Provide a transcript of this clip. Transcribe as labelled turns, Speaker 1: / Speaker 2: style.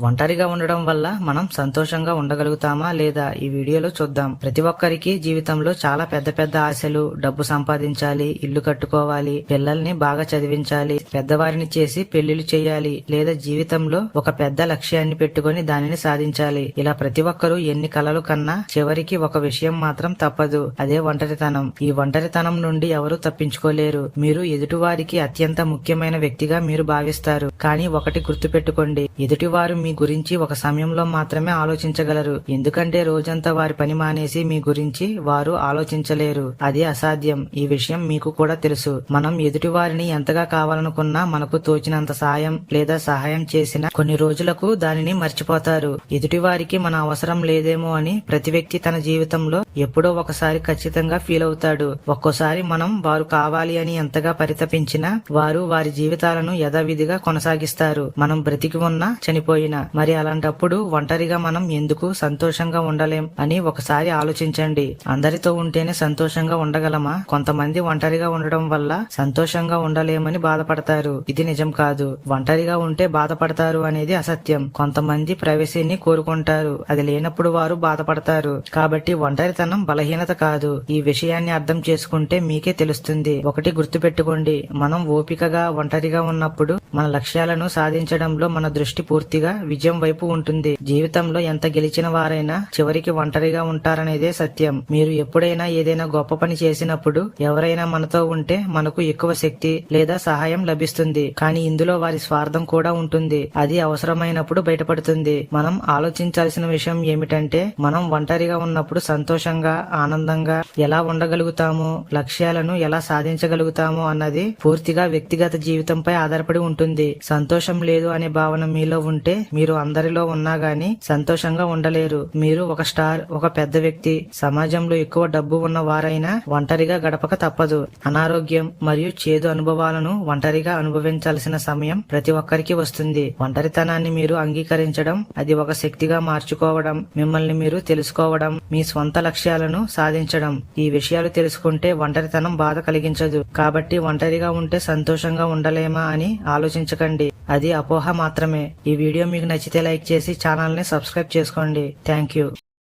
Speaker 1: ఒంటరిగా ఉండడం వల్ల మనం సంతోషంగా ఉండగలుగుతామా లేదా ఈ వీడియోలో చూద్దాం. ప్రతి ఒక్కరికి జీవితంలో చాలా పెద్ద పెద్ద ఆశలు డబ్బు సంపాదించాలి ఇల్లు కట్టుకోవాలి పిల్లల్ని బాగా చదివించాలి పెద్దవారిని చేసి పెళ్ళిళ్ళు చేయాలి లేదా జీవితంలో ఒక పెద్ద లక్ష్యాన్ని పెట్టుకొని దానిని సాధించాలి. ఇలా ప్రతి ఒక్కరూ ఎన్ని కలలు కన్నా చివరికి ఒక విషయం మాత్రం తప్పదు. అదే ఒంటరితనం. ఈ ఒంటరితనం నుండి ఎవరూ తప్పించుకోలేరు. మీరు ఎదుటివారికి అత్యంత ముఖ్యమైన వ్యక్తిగా మీరు భావిస్తారు. కానీ ఒకటి గుర్తుపెట్టుకోండి. ఎదుటివారు మీ గురించి ఒక సమయంలో మాత్రమే ఆలోచించగలరు. ఎందుకంటే రోజంతా వారి పని మానేసి మీ గురించి వారు ఆలోచించలేరు. అది అసాధ్యం. ఈ విషయం మీకు కూడా తెలుసు. మనం ఎదుటివారిని ఎంతగా కావాలనుకున్నా మనకు తోచినంత సాయం లేదా సహాయం చేసిన కొన్ని రోజులకు దానిని మర్చిపోతారు. ఎదుటివారికి మన అవసరం లేదేమో అని ప్రతి వ్యక్తి తన జీవితంలో ఎప్పుడో ఒకసారి ఖచ్చితంగా ఫీల్ అవుతాడు. ఒక్కోసారి మనం వారు కావాలి అని ఎంతగా పరితపించినా వారు వారి జీవితాలను యథావిధిగా కొనసాగిస్తారు. మనం బ్రతికి ఉన్నా చనిపోయినా మరి అలాంటప్పుడు ఒంటరిగా మనం ఎందుకు సంతోషంగా ఉండలేం అని ఒకసారి ఆలోచించండి. అందరితో ఉంటేనే సంతోషంగా ఉండగలమా? కొంతమంది ఒంటరిగా ఉండడం వల్ల సంతోషంగా ఉండలేమని బాధపడతారు. ఇది నిజం కాదు. ఒంటరిగా ఉంటే బాధపడతారు అనేది అసత్యం. కొంతమంది ప్రైవసీని కోరుకుంటారు. అది లేనప్పుడు వారు బాధపడతారు. కాబట్టి ఒంటరితనం బలహీనత కాదు. ఈ విషయాన్ని అర్థం చేసుకుంటే మీకే తెలుస్తుంది. ఒకటి గుర్తుపెట్టుకోండి. మనం ఓపికగా ఒంటరిగా ఉన్నప్పుడు మన లక్ష్యాలను సాధించడంలో మన దృష్టి పూర్తిగా విజయం వైపు ఉంటుంది. జీవితంలో ఎంత గెలిచిన వారైనా చివరికి ఒంటరిగా ఉంటారనేదే సత్యం. మీరు ఎప్పుడైనా ఏదైనా గొప్ప పని చేసినప్పుడు ఎవరైనా మనతో ఉంటే మనకు ఎక్కువ శక్తి లేదా సహాయం లభిస్తుంది. కానీ ఇందులో వారి స్వార్థం కూడా ఉంటుంది. అది అవసరమైనప్పుడు బయటపడుతుంది. మనం ఆలోచించాల్సిన విషయం ఏమిటంటే మనం ఒంటరిగా ఉన్నప్పుడు సంతోషంగా ఆనందంగా ఎలా ఉండగలుగుతాము లక్ష్యాలను ఎలా సాధించగలుగుతాము అన్నది పూర్తిగా వ్యక్తిగత జీవితంపై ఆధారపడి ఉంటుంది. సంతోషం లేదు అనే భావన మీలో ఉంటే మీరు అందరిలో ఉన్నా గాని సంతోషంగా ఉండలేరు. మీరు ఒక స్టార్ ఒక పెద్ద వ్యక్తి సమాజంలో ఎక్కువ డబ్బు ఉన్న వారైనా ఒంటరిగా గడపక తప్పదు. అనారోగ్యం మరియు చేదు అనుభవాలను ఒంటరిగా అనుభవించాల్సిన సమయం ప్రతి ఒక్కరికి వస్తుంది. ఒంటరితనాన్ని మీరు అంగీకరించడం అది ఒక శక్తిగా మార్చుకోవడం మిమ్మల్ని మీరు తెలుసుకోవడం మీ స్వంత లక్ష్యాలను సాధించడం. ఈ విషయాలు తెలుసుకుంటే ఒంటరితనం బాధ కలిగించదు. కాబట్టి ఒంటరిగా ఉంటే సంతోషంగా ఉండలేమా అని ఆలోచించకండి. అది అపోహ మాత్రమే. ఈ వీడియో మీకు నచ్చితే లైక్ చేసి ఛానల్ని సబ్స్క్రైబ్ చేసుకోండి. Thank you.